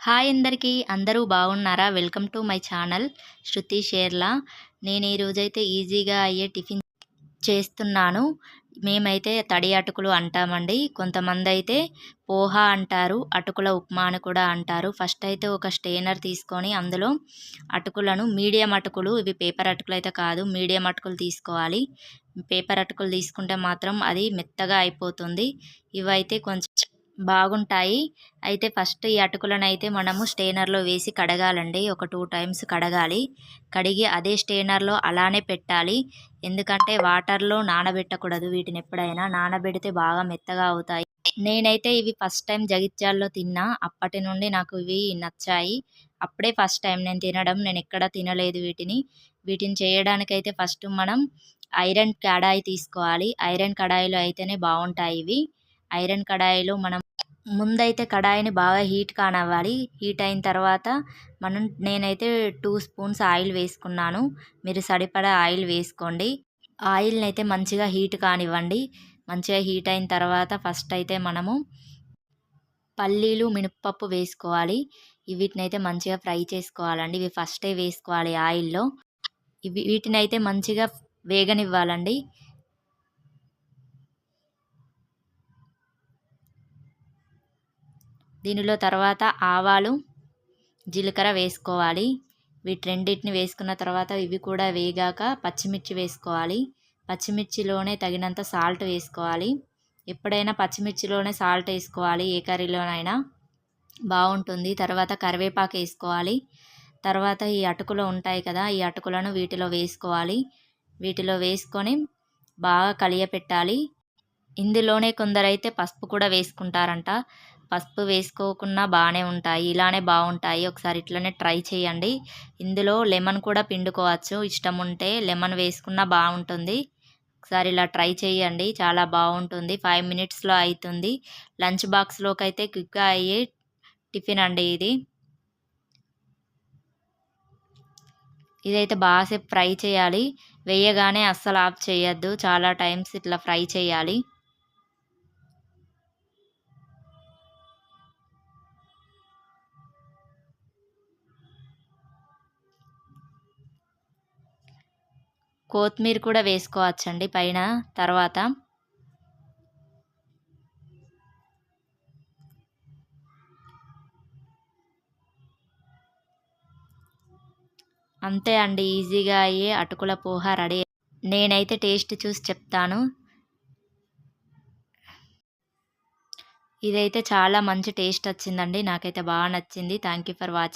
Hi అందరికీ అందరూ బాగున్నారా? Welcome to my channel Shruti Sherla. నేను ఈరోజైతే ఈజీగా అయ్యే టిఫిన్ చేస్తున్నాను. మేమైతే తడి అటుకులు అంటామండి. కొంతమంది అయితే పోహా అంటారు అటుకుల ఉప్మా అని కూడా అంటారు. ఫస్ట్ అయితే ఒక స్టెయినర్ తీసుకొని అందులో అటుకులను మీడియం అటుకులు ఇవి పేపర్ అటుకులు అయితే కాదు మీడియం అటుకులు తీసుకోవాలి. పేపర్ అటుకులు తీసుకుంటే మాత్రం అది మెత్తగా అయిపోతుంది. ఇవైతే కొంచెం బాగుంటాయి. అయితే ఫస్ట్ ఈ అటుకులను అయితే మనము స్టెయినర్లో వేసి కడగాలండి. ఒక టూ టైమ్స్ కడగాలి. కడిగి అదే స్టెయినర్లో అలానే పెట్టాలి. ఎందుకంటే వాటర్లో నానబెట్టకూడదు వీటిని ఎప్పుడైనా. నానబెడితే బాగా మెత్తగా అవుతాయి. నేనైతే ఇవి ఫస్ట్ టైం జగిత్యాల్లో తిన్నా. అప్పటి నుండి నాకు ఇవి నచ్చాయి. అప్పుడే ఫస్ట్ టైం నేను తినడం. నేను ఎక్కడ తినలేదు వీటిని. వీటిని చేయడానికైతే ఫస్ట్ మనం ఐరన్ కడాయి తీసుకోవాలి. ఐరన్ కడాయిలో అయితేనే బాగుంటాయి ఇవి. ఐరన్ కడాయిలో మనం ముందైతే కడాయిని బాగా హీట్ కానివ్వాలి. హీట్ అయిన తర్వాత మనం నేనైతే టూ స్పూన్స్ ఆయిల్ వేసుకున్నాను. మీరు సరిపడా ఆయిల్ వేసుకోండి. ఆయిల్ని అయితే మంచిగా హీట్ కానివ్వండి. మంచిగా హీట్ అయిన తర్వాత ఫస్ట్ అయితే మనము పల్లీలు మినప్పప్పు వేసుకోవాలి. వీటిని అయితే మంచిగా ఫ్రై చేసుకోవాలండి. ఇవి ఫస్టే వేసుకోవాలి ఆయిల్లో. ఇవి వీటిని అయితే మంచిగా వేగనివ్వాలండి. దీనిలో తర్వాత ఆవాలు జీలకర్ర వేసుకోవాలి. వీటి రెండింటిని వేసుకున్న తర్వాత ఇవి కూడా వేగాక పచ్చిమిర్చి వేసుకోవాలి. పచ్చిమిర్చిలోనే తగినంత సాల్ట్ వేసుకోవాలి. ఎప్పుడైనా పచ్చిమిర్చిలోనే సాల్ట్ వేసుకోవాలి ఏ కర్రీలోనైనా. బాగుంటుంది. తర్వాత కరివేపాకు వేసుకోవాలి. తర్వాత ఈ అటుకులు ఉంటాయి కదా ఈ అటుకులను వీటిలో వేసుకోవాలి. వీటిలో వేసుకొని బాగా కలియపెట్టాలి. ఇందులోనే కొందరైతే పసుపు కూడా వేసుకుంటారంట. పసుపు వేసుకోకుండా బాగానే ఉంటాయి ఇలానే బాగుంటాయి ఒకసారి ఇట్లనే ట్రై చేయండి. ఇందులో లెమన్ కూడా పిండుకోవచ్చు. ఇష్టం ఉంటే లెమన్ వేసుకున్నా బాగుంటుంది ఒకసారి ఇలా ట్రై చేయండి. చాలా బాగుంటుంది ఫైవ్ మినిట్స్లో అవుతుంది లంచ్ బాక్స్లోకి అయితే క్విక్గా అయ్యే టిఫిన్ అండి ఇది. ఇదైతే బాగాసేపు ఫ్రై చేయాలి. వేయగానే అస్సలు ఆఫ్ చేయొద్దు. చాలా టైమ్స్ ఇట్లా ఫ్రై చేయాలి. కొత్తిమీర కూడా వేసుకోవచ్చండి పైన తర్వాత. అంతే అండి ఈజీగా అయ్యే అటుకుల పోహ రెడీ. నేనైతే టేస్ట్ చూసి చెప్తాను. ఇదైతే చాలా మంచి టేస్ట్ వచ్చిందండి నాకైతే బాగా నచ్చింది. Thank you for watching.